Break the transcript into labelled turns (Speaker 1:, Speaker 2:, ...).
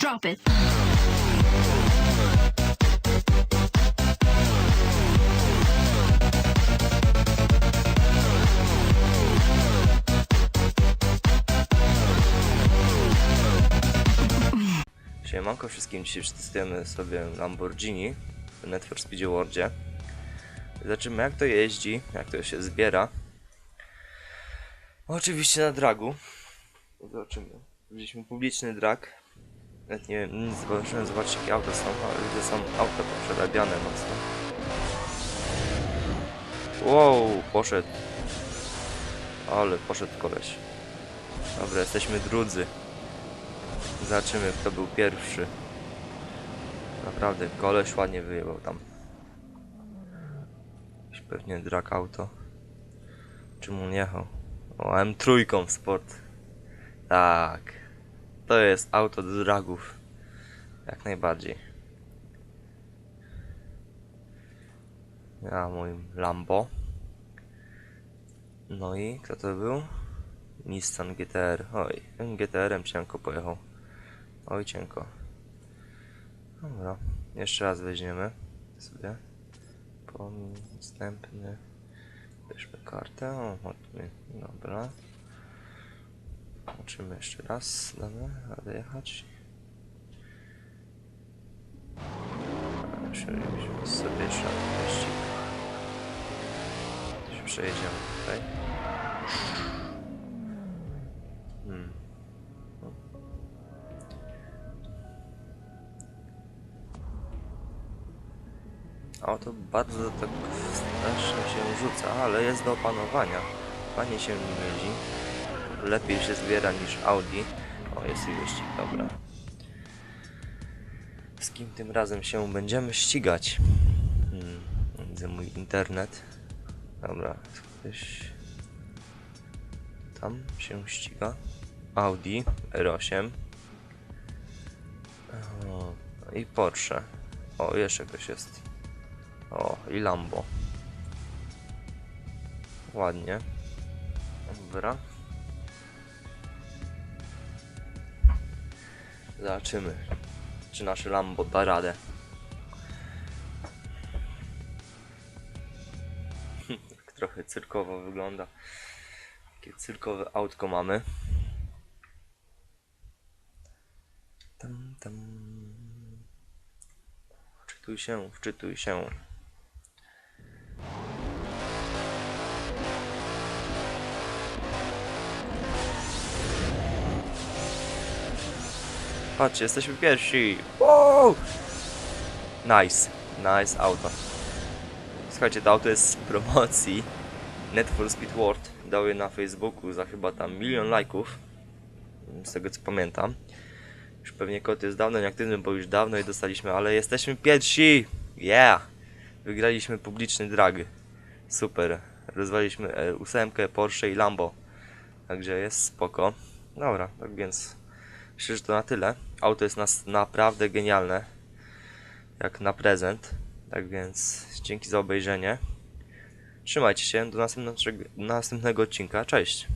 Speaker 1: Drop it.
Speaker 2: Siemanko wszystkim, dzisiaj przetestujemy sobie Lamborghini w Net for Speed Worldzie. Zobaczymy jak to jeździ, jak to się zbiera. Oczywiście na dragu. Zobaczymy. Wzięliśmy publiczny drag. Nawet nie wiem, nic zobaczyłem, zobaczcie jakie auta są, ale widzę są auta poprzerabiane mocno. Wow, poszedł. Ale poszedł koleś. Dobra, jesteśmy drudzy. Zobaczymy kto był pierwszy. Naprawdę, koleś ładnie wyjechał tam. Jakiś pewnie drag auto. Czym on jechał? O, M3 w sport. Tak. To jest auto do dragów. Jak najbardziej. Ja moim Lambo. No i kto to był? Nissan GTR. Oj, tym GTR-em cienko pojechał. Oj, cienko. Dobra, jeszcze raz weźmiemy sobie. Pomin następny. Bierzmy kartę. O. Dobra. Zobaczymy jeszcze raz. Dobra, radę jechać. Przejedziemy sobie jeszcze wyścig. Przejedziemy tutaj. Hmm. Auto bardzo tak strasznie się rzuca, ale jest do opanowania. Fajnie się jeździ. Lepiej się zbiera niż Audi. O, jest i wyścig, dobra. Z kim tym razem się będziemy ścigać? Hmm, widzę mój internet. Dobra, ktoś tam się ściga. Audi R8. O, I Porsche. O, jeszcze ktoś jest. O, i Lambo. Ładnie. Dobra. Zobaczymy, czy nasze Lambo da radę. trochę cyrkowo wygląda. Takie cyrkowe autko mamy. Tam, tam. Wczytuj się, wczytuj się. Patrzcie, jesteśmy pierwsi. Wow! Nice, nice auto. Słuchajcie, to auto jest z promocji Net for Speed World. Dał je na Facebooku za chyba tam milion lajków. Z tego co pamiętam. Już pewnie kod jest dawno nieaktywny, bo już dawno je dostaliśmy, ale jesteśmy pierwsi! Yeah! Wygraliśmy publiczny drag. Super. Rozwaliśmy e, ósemkę, Porsche i Lambo. Także jest spoko. Dobra, tak więc myślę, że to na tyle. Auto jest nas naprawdę genialne. Jak na prezent. Tak więc dzięki za obejrzenie. Trzymajcie się do następnego, następnego odcinka. Cześć!